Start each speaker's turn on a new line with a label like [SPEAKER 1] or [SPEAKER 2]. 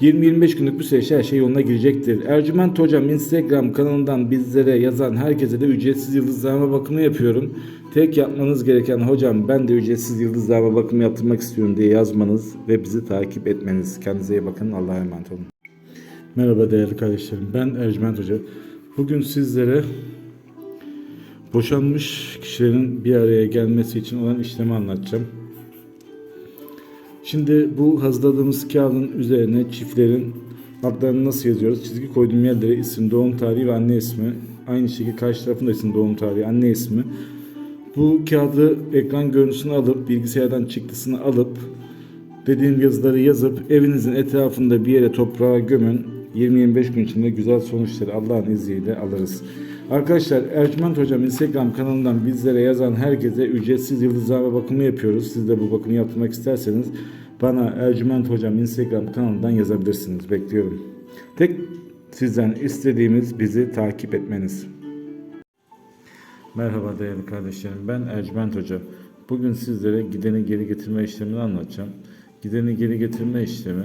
[SPEAKER 1] 20-25 günlük bu süreçte her şey yoluna girecektir. Ercüment Hocam Instagram kanalından bizlere yazan herkese de ücretsiz yıldızlama bakımı yapıyorum. Tek yapmanız gereken hocam ben de ücretsiz yıldızlama bakımı yaptırmak istiyorum diye yazmanız ve bizi takip etmeniz. Kendinize iyi bakın. Allah'a emanet olun. Merhaba değerli kardeşlerim. Ben Ercüment Hoca. Bugün sizlere boşanmış kişilerin bir araya gelmesi için olan işlemi anlatacağım. Şimdi bu hazırladığımız kağıdın üzerine çiftlerin adlarını nasıl yazıyoruz? Çizgi koyduğum yerlere isim, doğum tarihi ve anne ismi. Aynı şekilde karşı tarafında isim, doğum tarihi, anne ismi. Bu kağıdı ekran görüntüsünü alıp bilgisayardan çıktısını alıp dediğim yazıları yazıp evinizin etrafında bir yere toprağa gömün. 20-25 gün içinde güzel sonuçları Allah'ın izniyle alırız. Arkadaşlar Ercüment Hocam Instagram kanalından bizlere yazan herkese ücretsiz yıldızlama bakımı yapıyoruz. Siz de bu bakımı yaptırmak isterseniz bana Ercüment Hocam Instagram kanalından yazabilirsiniz. Bekliyorum. Tek sizden istediğimiz bizi takip etmeniz. Merhaba değerli kardeşlerim. Ben Ercüment Hoca. Bugün sizlere gideni geri getirme işlemini anlatacağım. Gideni geri getirme işlemi